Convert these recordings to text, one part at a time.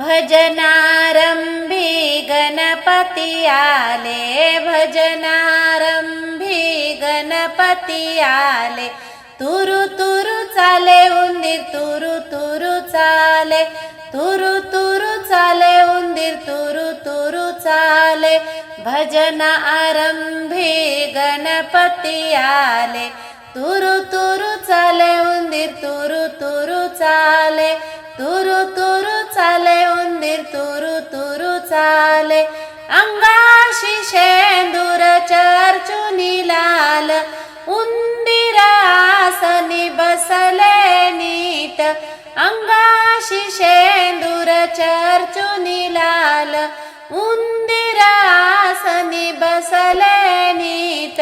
भजनारंभी गणपती आले भजनारंभी गणपती आले. तुरु तुरु चाले उंदीर तुरु तुरु चाले. तुरु तुरु चाले उंदीर तुरु तुरु चाले. भजन आरंभी गणपती आले. तुरु तुरु चाले उंदीर तुरु तुरु चाले. तुरु तुरु चाले उंदीर तुरु तुरु चाले अंगाशी शेंदूर चर्चुनी लाल उंदिरासनी बसले नीट अंगाशी शेंदूर चर्चुनी लाल उंदिरासनी बसले नीट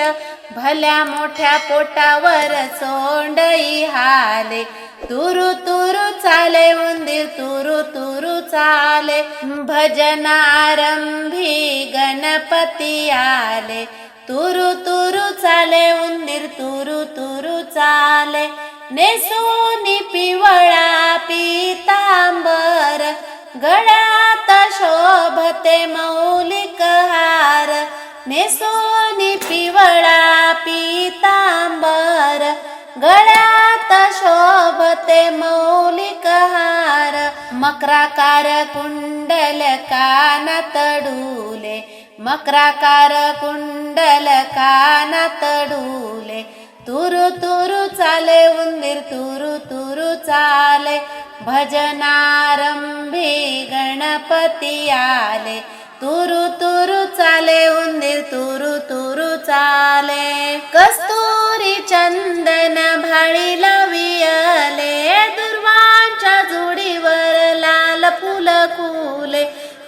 भल्या मोठ्या पोटावर सोंडई हाले तुरु तुरु चाले उंदीर तुरु तुरु चाले। भजनारंभी गणपती आले। तुरु तुरु चाले उंदीर तुरु तुरु चाले। नेसोनी पिवळा पितांबर। गळ्यात शोभते मौलिक हार। नेसोनी पिवळा पितांबर। गळ्यात मकराकार कुंडल कानात तडूले मकराकार कुंडल कानात तडूले तुरु तुरु चाले उंदीर तुरु तुरु चाले भजनारंभी गणपती आले तुरु तुरु चाले उंदीर तुरु तुरु चाले कस्तुरी चंदन भाळीला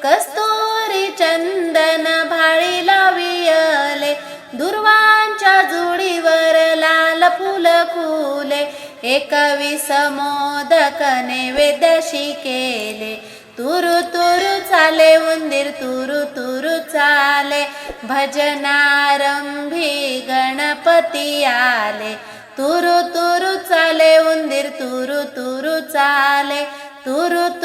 कस्तोरी चंदन भाळी वियले दुर्वांच्या जुडीवर लाल फुल फुले. एकवीस मोदक नैवेद्यशी केले. तुरु तुरु चाले उंदीर तुरु तुरु चाले. भजनारंभी गणपती आले. तुरु तुरु चाले उंदीर तुरु तुरु चाले. तुरु तुरु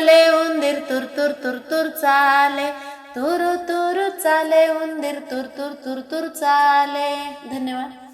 चाले उंदीर तुर तुर तुर तुर चाले. तुरु तुरु चाले उंदीर तुर तुर तुर तुर चाले. धन्यवाद.